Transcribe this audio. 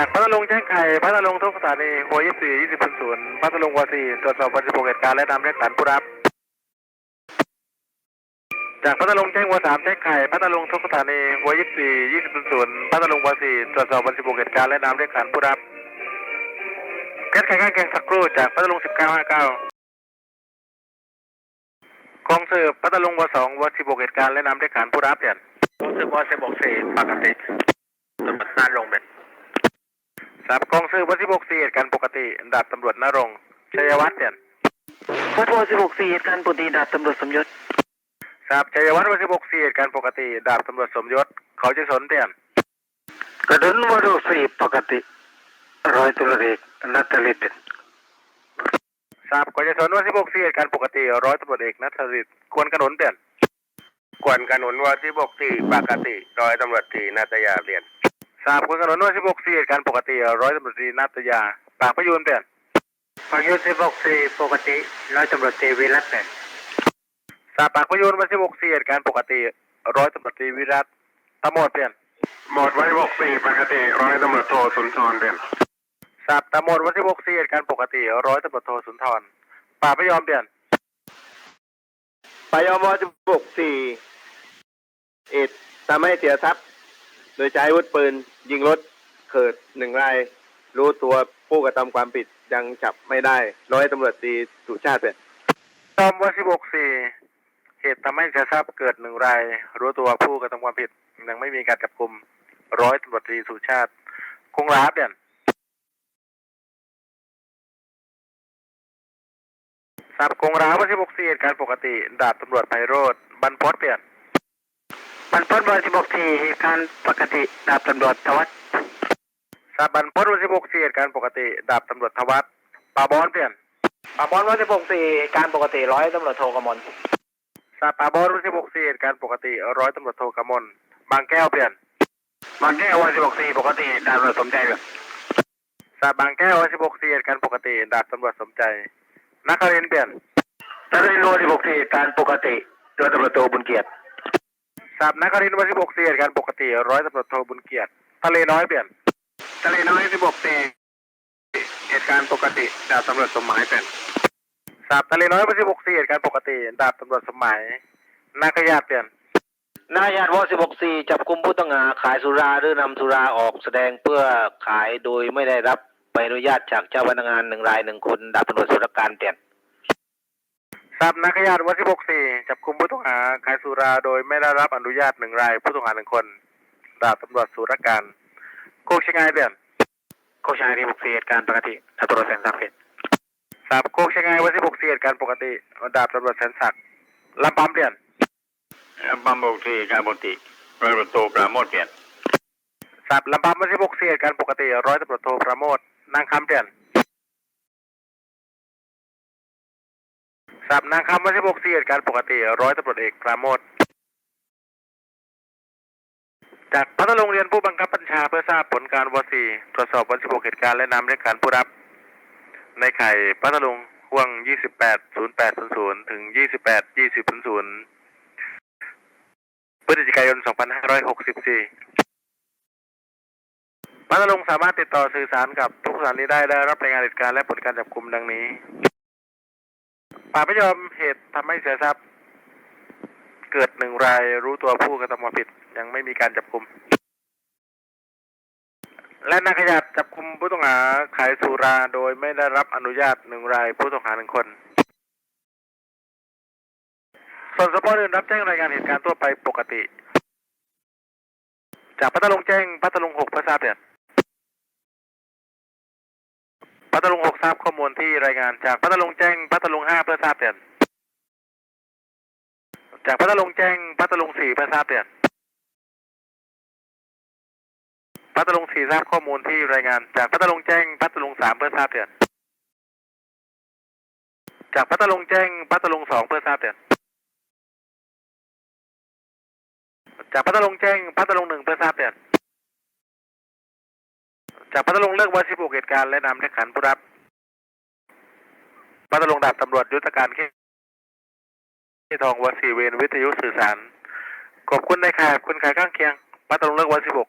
จากพัทลุงแจ้งไข่พัทลุงทุกสถานีหัวยี่สี่ยี่สิบศูนย์พัทลุงวาสีตรวจสอบวันสิบหกเหตุการณ์และนำเรียกฐานผู้รับ จากพัทลุงแจ้งวัวสามแจ้งไข่พัทลุงทุกสถานีหัวยี่สี่ยี่สิบศูนย์พัทลุงวาสีตรวจสอบวันสิบหกเหตุการณ์และนำเรียกฐานผู้รับแก๊สไข่ข้างแกงสักครู่จากพัทลุงสิบเก้าห้าเก้ากองสืบพัทลุงวสองวสิบหกเหตุการณ์และนำเรียกฐานผู้รับเปลี่ยนกองสืบวสิบหกสี่ปกติตำรวจน่าลงเป็น สามกองซื้อวันที่หกสี่เหตุการณ์ปกติดาบตำรวจนรงค์ชัยวัฒน์เปลี่ยนวัดวสิบหกสี่เหตุการณ์ปกติดาบตำรวจสมยศสามชัยวัฒน์วันที่หกสี่เหตุการณ์ปกติดาบตำรวจสมยศ เขาจะสนเปลี่ยนกระดุนวัดวสี่ปกติร้อยตุลาเอกนัทลิตสามเขาจะสนวันที่หกสี่เหตุการณ์ปกติร้อยตำรวจเอกนัทริศควรขนนเปลี่ยนควรขนนวันที่หกสี่ปกติร้อยตำรวจตรีนัตยาเปลี่ยน สามควรขนนวันที่หกสี่เหตุการณ์ปกติร้อยตำรวจตรีนัตยา ปากพยูนเปลี่ยนพายุสิบหกสี่ปกติร้อยตำรวจตรีวิรัตเป็นสามปากพยูนวันที่หกสี่เหตุการณ์ปกติร้อยตำรวจตรีวิรัตตำรวจเปลี่ยนหมดไว้บอกสี่ปกติร้อยตำรวจโทสุนทรเป็นทราบตามหมดวันที่6สี่เหตุการณ์ปกติร้อยตำรวจโทสุนทรป่าไม่ยอมเปลี่ยนปยม16 4เอ็ดทำให้เสียทรัพย์ โดยใช้อาวุธปืน ยิงรถเกิดหนึ่งราย รู้ตัวผู้กระทำความผิดยังจับไม่ได้ ร้อยตำรวจตรีสุชาติเป็นตามวันที่6สี่เหตุทำให้เสียทรัพย์เกิดหนึ่งราย รู้ตัวผู้กระทำความผิดยังไม่มีการจับกลุ่มร้อยตำรวจตรีสุชาติ คงร้าเปลี่ยนทราบคงร้าวันที่6สี่เหตุการณ์ปกติ ดาบตำรวจไพโรธบรรพตเปลี่ยน บรรพตวันสิบหกสี่เหตุการณ์ปกติดาบตำรวจทวัฒน์ทราบบรรพตวันที่6สี่เหตุการณ์ปกติดาบตำรวจทวัฒน์ป่าบอนเปลี่ยนปาบอลวันสิบหกสี่การปกติร้อยตำรวจโทกมลทราบป่าบอนวันที่6สี่เหตุการณ์ปกติร้อยตำรวจโทกมลบางแก้วเปลี่ยนบางแก้ววันสิบหกสี่ปกติดาบตำรวจสมใจเลยสาบบางแก้ววันที่16สี่เหตุการณ์ปกติดาบตำรวจสมใจนักเรียนเปลี่ยนตำรวจวันสิบหกสี่การปกติร้อยตำรวจโทบุญเกียรติ สาบนักเรียนวันที่16สี่เหตุการณ์ปกติร้อยตำรวจโทบุญเกียรติทะเลน้อยเปลี่ยนทะเลน้อย16สี่เหตุการณ์ปกติดาบตำรวจสมหมายเป็นสาบทะเลน้อยวันที่16สี่เหตุการณ์ปกติดาบตำรวจสมหมัยนักญาติเปลี่ยนนายาดวสิบหกสี่จับกุมผู้ต้องหาขายสุราหรือนำสุราออกแสดงเพื่อขายโดยไม่ได้รับใบอนุญาตจากเจ้าพนักงานหนึ่งรายหนึ่งคนดาบตำรวจสุรการเปลี่ยน สาบนักญาติวันที่16สี่จับกุมผู้ต้องหาขายสุราโดยไม่ได้รับอนุญาตหนึ่งราย ผู้ต้องหาหนึ่งคน ดาบตำรวจสุรการ โคกชิงายเปลี่ยนโคชายที่หกสี่เหตุการณ์ปกติดาบตำรวจแสนทรัพย์เปลี่ยนสาบโคกชิงายวันที่16สี่เหตุการณ์ปกติ ดาบตำรวจแสนศักดิ์ลำปามเปลี่ยนบัมบอกสี่การปกติร้อยตำรวจโทปราโมทเปลี่ยนสาบลำปามวันที่16สี่เหตุการณ์ปกติร้อยตำรวจโทประโมทนางคำเปลี่ยน สับนางคำวันที่6สี่เหตุการณ์ปกติร้อยตำรวจเอกปราโมทจากพัทลุงเรียนผู้บังคับบัญชาเพื่อทราบผลการวสีตรวจสอบวัน16เหตุการณ์และนำเรียกการผู้รับ ในไข่พัทลุงห่วง 280800 ถึง 282000 พฤศจิกายน 2564พัทลุงสามารถติดต่อสื่อสารกับทุกสถานีได้และรับรายงานเหตุการณ์และผลการจับกลุมดังนี้ ป่าไม่ยอมเหตุทำให้เสียทรัพย์ เกิดหนึ่งรายรู้ตัวผู้กระทำความผิดยังไม่มีการจับกลุมและนักขยัดจับกุมผู้ต้องหาขายสุราโดยไม่ได้รับอนุญาตหนึ่งรายผู้ต้องหาหนึ่งคน ส่วนสปอร์ตอื่นรับแจ้งรายงานเหตุการณ์ทั่วไปปกติ จากพัทลุงแจ้งพัทลุงหกพื่อทราบเดือน พัทลุงหกทราบข้อมูลที่รายงานจากพัทลุงแจ้งพัทลุงห้าเพื่อทราบเดือนจากพัทลุงแจ้งพัทลุงสี่เพื่อทราบเดือนพัทลุงสี่ทราบข้อมูลที่รายงาน จากพัทลุงแจ้งพัทลุงสามเพื่อทราบเดือนจากพัทลุงแจ้งพัทลุงสองเพื่อทราบเดือนจากพัทลุงแจ้งพัทลุงหนึ่งเพื่อทราบเดือน จากพัทลุงเลือกวันที่บุกเหตุการณ์และนำเลขขันผู้รับพัทลุงดาบตำรวจยุทธการที่ที่ทองวัดสีเวนวิทยุสื่อสาร ขอบคุณในข่ายขอบคุณขายข้างเคียงพัทลุงเลือกวันที่บุก